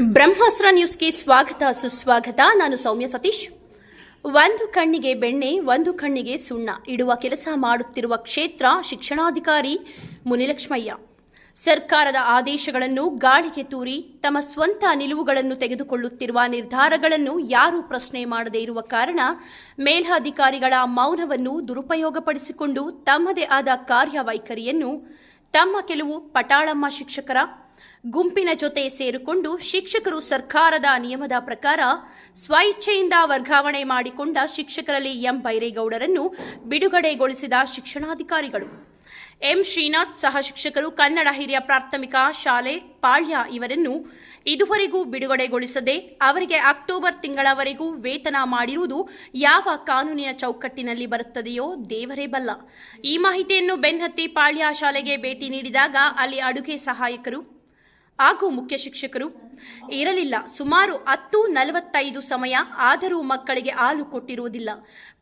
ಬ್ರಹ್ಮಾಸ್ತ್ರ ನ್ಯೂಸ್ಗೆ ಸ್ವಾಗತ, ಸುಸ್ವಾಗತ. ನಾನು ಸೌಮ್ಯ ಸತೀಶ್. ಒಂದು ಕಣ್ಣಿಗೆ ಬೆಣ್ಣೆ, ಒಂದು ಕಣ್ಣಿಗೆ ಸುಣ್ಣ ಇಡುವ ಕೆಲಸ ಮಾಡುತ್ತಿರುವ ಕ್ಷೇತ್ರ ಶಿಕ್ಷಣಾಧಿಕಾರಿ ಮುನಿಲಕ್ಷ್ಮಯ್ಯ. ಸರ್ಕಾರದ ಆದೇಶಗಳನ್ನು ಗಾಳಿಗೆ ತೂರಿ ತಮ್ಮ ಸ್ವಂತ ನಿಲುವುಗಳನ್ನು ತೆಗೆದುಕೊಳ್ಳುತ್ತಿರುವ ನಿರ್ಧಾರಗಳನ್ನು ಯಾರೂ ಪ್ರಶ್ನೆ ಮಾಡದೇ ಇರುವ ಕಾರಣ ಮೇಲಾಧಿಕಾರಿಗಳ ಮೌನವನ್ನು ದುರುಪಯೋಗಪಡಿಸಿಕೊಂಡು ತಮ್ಮದೇ ಆದ ಕಾರ್ಯವೈಖರಿಯನ್ನು ತಮ್ಮ ಕೆಲವು ಪಟಾಳಮ್ಮ ಶಿಕ್ಷಕರ ಗುಂಪಿನ ಜೊತೆ ಸೇರಿಕೊಂಡು ಶಿಕ್ಷಕರು ಸರ್ಕಾರದ ನಿಯಮದ ಪ್ರಕಾರ ಸ್ವಇಚ್ಛೆಯಿಂದ ವರ್ಗಾವಣೆ ಮಾಡಿಕೊಂಡ ಶಿಕ್ಷಕರಲ್ಲಿ ಎಂ ಬೈರೇಗೌಡರನ್ನು ಬಿಡುಗಡೆಗೊಳಿಸಿದ ಶಿಕ್ಷಣಾಧಿಕಾರಿಗಳು. ಎಂ ಶ್ರೀನಾಥ್ ಸಹ ಶಿಕ್ಷಕರು ಕನ್ನಡ ಹಿರಿಯ ಪ್ರಾಥಮಿಕ ಶಾಲೆ ಪಾಳ್ಯ ಇವರನ್ನು ಇದುವರೆಗೂ ಬಿಡುಗಡೆಗೊಳಿಸದೆ ಅವರಿಗೆ ಅಕ್ಟೋಬರ್ ತಿಂಗಳವರೆಗೂ ವೇತನ ಮಾಡಿರುವುದು ಯಾವ ಕಾನೂನಿನ ಚೌಕಟ್ಟಿನಲ್ಲಿ ಬರುತ್ತದೆಯೋ ದೇವರೇ ಬಲ್ಲ. ಈ ಮಾಹಿತಿಯನ್ನು ಬೆನ್ನತ್ತಿ ಪಾಳ್ಯ ಶಾಲೆಗೆ ಭೇಟಿ ನೀಡಿದಾಗ ಅಲ್ಲಿ ಅಡುಗೆ ಸಹಾಯಕರು ಹಾಗೂ ಮುಖ್ಯ ಶಿಕ್ಷಕರು. ಇರಲಿಲ್ಲ. ಸುಮಾರು ಹತ್ತು ನಲವತ್ತೈದು ಸಮಯ ಆದರೂ ಮಕ್ಕಳಿಗೆ ಹಾಲು ಕೊಟ್ಟಿರುವುದಿಲ್ಲ.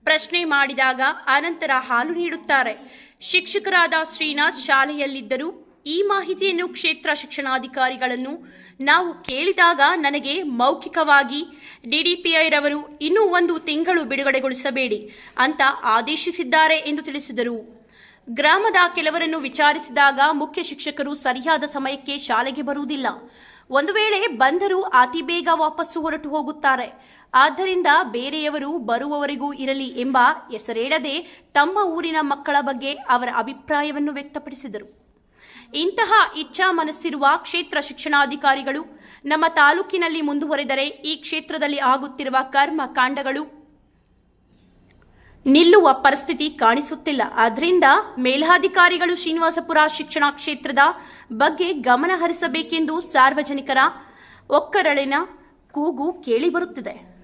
ಪ್ರಶ್ನೆ ಮಾಡಿದಾಗ ಅನಂತರ ಹಾಲು ನೀಡುತ್ತಾರೆ. ಶಿಕ್ಷಕರಾದ ಶ್ರೀನಾಥ್ ಶಾಲೆಯಲ್ಲಿದ್ದರು ಈ ಮಾಹಿತಿಯನ್ನು ಕ್ಷೇತ್ರ ಶಿಕ್ಷಣಾಧಿಕಾರಿಗಳನ್ನು ನಾವು ಕೇಳಿದಾಗ ನನಗೆ ಮೌಖಿಕವಾಗಿ ಡಿಡಿಪಿಐರವರು ಇನ್ನೂ ಒಂದು ತಿಂಗಳು ಬಿಡುಗಡೆಗೊಳಿಸಬೇಡಿ ಅಂತ ಆದೇಶಿಸಿದ್ದಾರೆ ಎಂದು ತಿಳಿಸಿದರು. ಗ್ರಾಮದ ಕೆಲವರನ್ನು ವಿಚಾರಿಸಿದಾಗ ಮುಖ್ಯ ಶಿಕ್ಷಕರು ಸರಿಯಾದ ಸಮಯಕ್ಕೆ ಶಾಲೆಗೆ ಬರುವುದಿಲ್ಲ. ಒಂದು ವೇಳೆ ಬಂದರೂ ಅತಿ ಬೇಗ ವಾಪಸ್ಸು ಹೊರಟು ಹೋಗುತ್ತಾರೆ. ಆದ್ದರಿಂದ ಬೇರೆಯವರು ಬರುವವರೆಗೂ ಇರಲಿ ಎಂಬ ಹೆಸರೇಳದೆ ತಮ್ಮ ಊರಿನ ಮಕ್ಕಳ ಬಗ್ಗೆ ಅವರ ಅಭಿಪ್ರಾಯವನ್ನು ವ್ಯಕ್ತಪಡಿಸಿದರು. ಇಂತಹ ಇಚ್ಛಾ ಮನಸ್ಸಿರುವ ಕ್ಷೇತ್ರ ಶಿಕ್ಷಣಾಧಿಕಾರಿಗಳು ನಮ್ಮ ತಾಲೂಕಿನಲ್ಲಿ ಮುಂದುವರೆದರೆ ಈ ಕ್ಷೇತ್ರದಲ್ಲಿ ಆಗುತ್ತಿರುವ ಕರ್ಮ ಕಾಂಡಗಳು ನಿಲ್ಲುವ ಪರಿಸ್ಥಿತಿ ಕಾಣಿಸುತ್ತಿಲ್ಲ. ಆದ್ದರಿಂದ ಮೇಲಾಧಿಕಾರಿಗಳು ಶ್ರೀನಿವಾಸಪುರ ಶಿಕ್ಷಣ ಕ್ಷೇತ್ರದ ಬಗ್ಗೆ ಗಮನಹರಿಸಬೇಕೆಂದು ಸಾರ್ವಜನಿಕರ ಒಕ್ಕರಳಿನ ಕೂಗು ಕೇಳಿಬರುತ್ತಿದೆ